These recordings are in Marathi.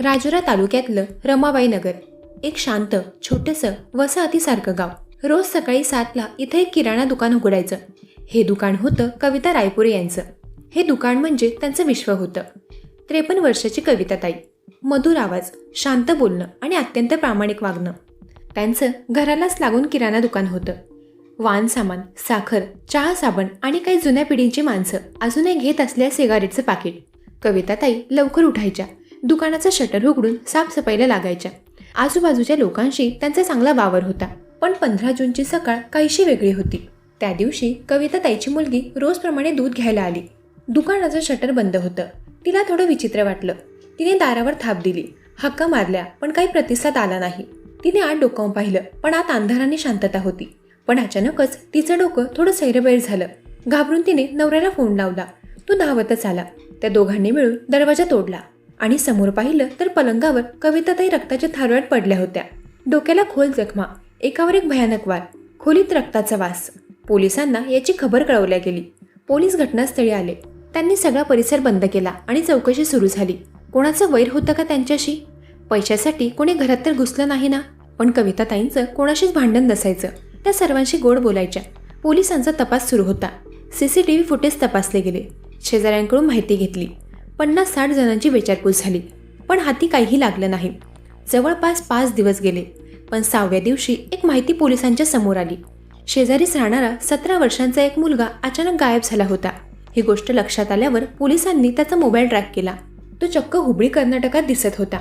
राजुरा तालुक्यातलं रमाबाई नगर. एक शांत छोटंसं वसाहतीसारखं गाव. रोज सकाळी सातला इथं एक किराणा दुकान उघडायचं. हे दुकान होतं कविता रायपुरे यांचं. हे दुकान म्हणजे त्यांचं विश्व होतं. त्रेपन्न वर्षाची कविता ताई. मधुर आवाज शांत बोलणं आणि अत्यंत प्रामाणिक वागणं. त्यांचं घरालाच लागून किराणा दुकान होतं. वान सामान साखर चहा साबण आणि काही जुन्या पिढींची माणसं अजूनही घेत असलेल्या सिगारेटचं पाकिट. कविताताई लवकर उठायच्या. दुकानाचं शटर उघडून साफसफाईला लागायच्या. आजूबाजूच्या लोकांशी त्यांचा चांगला वावर होता. पण पंधरा जूनची सकाळ काहीशी वेगळी होती. त्या दिवशी कविता ताईची मुलगी रोजप्रमाणे दूध घ्यायला आली. दुकानाचं शटर बंद होतं. तिला थोडं विचित्र वाटलं. तिने दारावर थाप दिली. हक्का मारल्या पण काही प्रतिसाद आला नाही. तिने आत डोकावून पाहिलं पण आत अंधाराने शांतता होती. पण अचानकच तिचं डोकं थोडं सैरबैर झालं. घाबरून तिने नवऱ्याला फोन लावला. तो धावतच आला. त्या दोघांनी मिळून दरवाजा तोडला. आणि समोर पाहिलं तर पलंगावर कविताताई रक्ताच्या थारोळ्यात पडल्या होत्या. डोक्याला खोल जखमा एकावर एक भयानक वार खोलीत रक्ताचा वास. पोलिसांना याची खबर कळवल्या गेली. पोलीस घटनास्थळी आले. त्यांनी सगळा परिसर बंद केला आणि चौकशी सुरू झाली. कोणाचं वैर होतं का त्यांच्याशी? पैशासाठी कोणी घरात तर घुसलं नाही ना? पण कविताताईंचं कोणाशीच भांडण नसायचं. त्या सर्वांशी गोड बोलायच्या. पोलिसांचा तपास सुरू होता. C C T V footage तपासले गेले. शेजाऱ्यांकडून माहिती घेतली. पन्नास साठ जणांची विचारपूस झाली. पण हाती काहीही लागलं नाही. जवळपास पाच दिवस गेले पण सहाव्या दिवशी एक माहिती पोलिसांच्या समोर आली. शेजारीच राहणारा सतरा वर्षांचा एक मुलगा अचानक गायब झाला होता. ही गोष्ट लक्षात आल्यावर पोलिसांनी त्याचा मोबाईल ट्रॅक केला. तो चक्क हुबळी कर्नाटकात दिसत होता.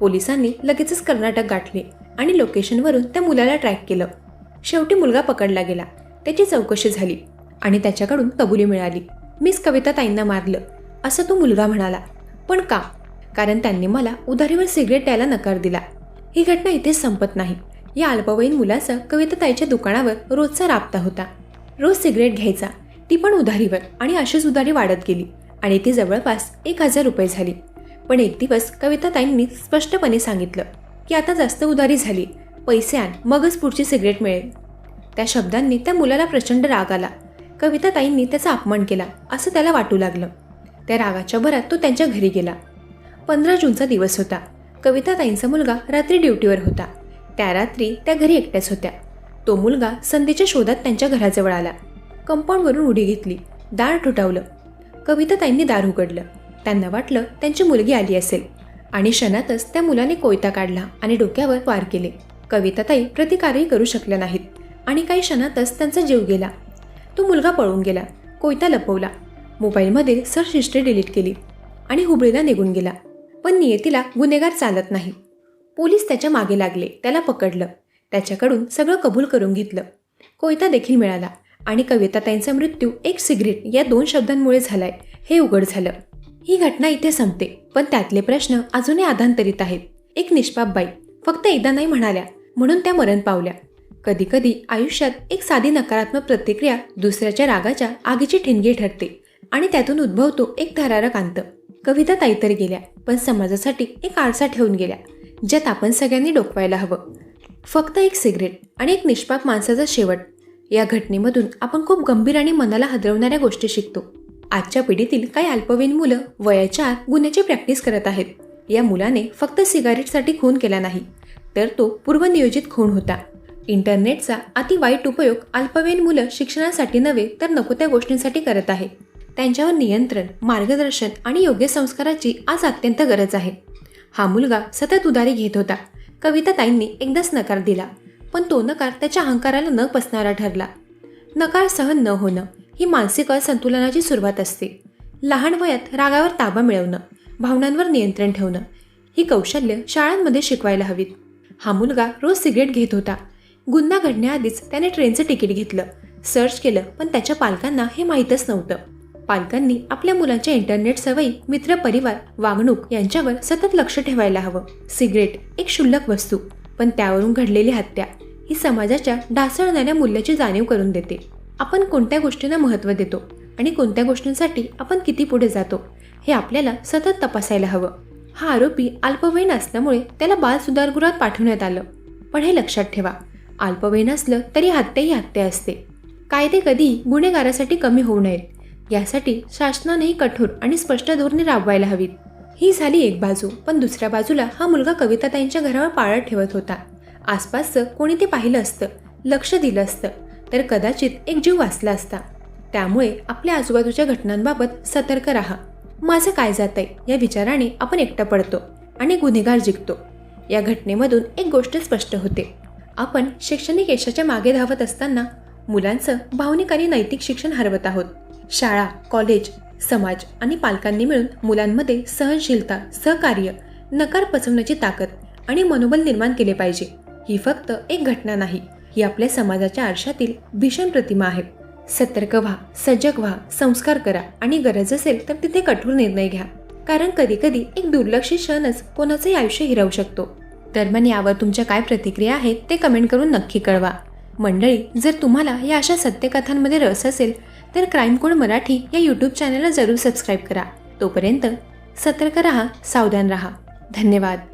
पोलिसांनी लगेचच कर्नाटक गाठले आणि लोकेशनवरून त्या मुलाला ट्रॅक केलं. शेवटी मुलगा पकडला गेला. त्याची चौकशी झाली आणि त्याच्याकडून कबुली मिळाली. मीच कविता ताईंना मारलं. असं तो मुलगा म्हणाला. पण का? कारण त्यांनी मला उधारीवर सिगरेट द्यायला नकार दिला. ही घटना इथेच संपत नाही. या अल्पवयीन मुलाचा कविता ताईच्या दुकानावर रोजचा राबता होता. रोज सिगरेट घ्यायचा. ती पण उधारीवर आणि अशीच उधारी वाढत गेली आणि ती जवळपास एक हजार रुपये झाली. पण एक दिवस कविता ताईंनी स्पष्टपणे सांगितलं की आता जास्त उधारी झाली. पैसे आण. मगच पुढची सिगरेट मिळेल. त्या शब्दांनी त्या मुलाला प्रचंड राग आला. कविता ताईंनी त्याचा अपमान केला. असं त्याला वाटू लागलं. त्या रागाच्या भरात तो त्यांच्या घरी गेला. पंधरा जूनचा दिवस होता. कविता ताईंचा मुलगा रात्री ड्युटीवर होता. त्या रात्री त्या घरी एकट्याच होत्या. तो मुलगा संधीच्या शोधात त्यांच्या घराजवळ आला. कंपाऊंडवरून उडी घेतली. दार ठुटावलं. कविता ताईंनी दार उघडलं. त्यांना वाटलं त्यांची मुलगी आली असेल. आणि क्षणातच त्या मुलाने कोयता काढला आणि डोक्यावर वार केले. कविताताई प्रतिकारही करू शकल्या नाहीत. आणि काही क्षणातच त्यांचा जीव गेला. तो मुलगा पळून गेला. कोयता लपवला. मोबाईलमध्ये सर्च हिस्ट्री डिलीट केली आणि हुबळीला निघून गेला. पण नियतीला गुन्हेगार चालत नाही. पोलीस त्याच्यामागे लागले त्याला पकडलं. त्याच्याकडून सगळं कबूल करून घेतलं. कोयता देखील मिळाला आणि कविताताईंचा मृत्यू एक सिगरेट या दोन शब्दांमुळे झालाय हे उघड झालं. ही घटना इथे संपते पण त्यातले प्रश्न अजूनही आधांतरित आहेत. एक निष्पाप बाई फक्त एकदा नाही म्हणाल्या म्हणून त्या मरण पावल्या. कधी कधी आयुष्यात एक साधी नकारात्मक प्रतिक्रिया दुसऱ्याच्या रागाच्या आगीची ठिणगी ठरते. आणि त्यातून उद्भवतो एक थरारक अंत. कविता ताईतर गेल्या पण समाजासाठी एक आरसा ठेवून गेल्या ज्यात आपण सगळ्यांनी डोकवायला हवं. फक्त एक सिगरेट आणि एक निष्पाप माणसाचा शेवट. या घटनेमधून आपण खूप गंभीर आणि मनाला हदरवणाऱ्या गोष्टी शिकतो. आजच्या पिढीतील काही अल्पवयीन मुलं वयाच्या आत गुन्ह्याची प्रॅक्टिस करत आहेत. या मुलाने फक्त सिगारेटसाठी खून केला नाही तर तो पूर्वनियोजित खून होता. इंटरनेटचा अति वाईट उपयोग अल्पवयीन मुलं शिक्षणासाठी नव्हे तर नको त्या गोष्टींसाठी करत आहे. त्यांच्यावर नियंत्रण मार्गदर्शन आणि योग्य संस्काराची आज अत्यंत गरज आहे. हा मुलगा सतत उधारी घेत होता. कविता ताईंनी एकदाच नकार दिला पण तो नकार त्याच्या अहंकाराला न पसणारा ठरला. नकार सहन न होणं ही मानसिक असंतुलनाची सुरुवात असते. लहान वयात रागावर ताबा मिळवणं भावनांवर नियंत्रण ठेवणं ही कौशल्य शाळांमध्ये शिकवायला हवीत. हा मुलगा रोज सिगरेट घेत होता. गुन्हा घडण्याआधीच त्याने ट्रेनचं तिकीट घेतलं सर्च केलं पण त्याच्या पालकांना हे माहीतच नव्हतं. पालकांनी आपल्या मुलांच्या इंटरनेट सवयी मित्र परिवार वागणूक यांच्यावर सतत लक्ष ठेवायला हवं. सिगरेट एक क्षुल्लक वस्तू पण त्यावरून घडलेली हत्या ही समाजाच्या ढासळणाऱ्या मूल्याची जाणीव करून देते. आपण कोणत्या गोष्टींना महत्त्व देतो आणि कोणत्या गोष्टींसाठी आपण किती पुढे जातो हे आपल्याला सतत तपासायला हवं. हा आरोपी अल्पवयीन असल्यामुळे त्याला बाल सुधारगृहात पाठवण्यात आलं. पण हे लक्षात ठेवा अल्पवयीन असलं तरी हत्या ही हत्या असते. कायदे कधी गुन्हेगारासाठी कमी होऊ नयेत. यासाठी शासनानेही कठोर आणि स्पष्ट धोरणे राबवायला हवीत. ही झाली एक बाजू पण दुसऱ्या बाजूला हा मुलगा कविताताईंच्या घरावर पाळत ठेवत होता. आसपासचं कोणी ते पाहिलं असतं लक्ष दिलं असतं तर कदाचित एक जीव वाचला असता. त्यामुळे आपल्या आजूबाजूच्या घटनांबाबत सतर्क राहा. माझं काय जातंय या विचाराने आपण एकटा पडतो आणि गुन्हेगार जिंकतो. या घटनेमधून एक गोष्ट स्पष्ट होते. आपण शैक्षणिक यशाच्या मागे धावत असताना मुलांचं भावनिक आणि नैतिक शिक्षण हरवत आहोत. शाळा कॉलेज समाज आणि पालकांनी मिळून मुलांमध्ये सहनशीलता सहकार्य नकार पचवण्याची ताकद आणि मनोबल निर्माण केले पाहिजे. ही फक्त एक घटना नाही ही आपल्या समाजाच्या आरशातील भीषण प्रतिमा आहे. सतर्क व्हा सजग व्हा संस्कार करा आणि गरज असेल तर तिथे कठोर निर्णय घ्या. कारण कधी कधी एक दुर्लक्षित क्षणच कोणाचंही आयुष्य हिरवू शकतो. दरम्यान यावर तुमच्या काय प्रतिक्रिया आहेत ते कमेंट करून नक्की कळवा. मंडळी जर तुम्हाला या अशा सत्यकथांमध्ये रस असेल तर क्राईम कोड मराठी या यूट्यूब चॅनलला जरूर सबस्क्राईब करा. तोपर्यंत सतर्क राहा सावधान राहा. धन्यवाद.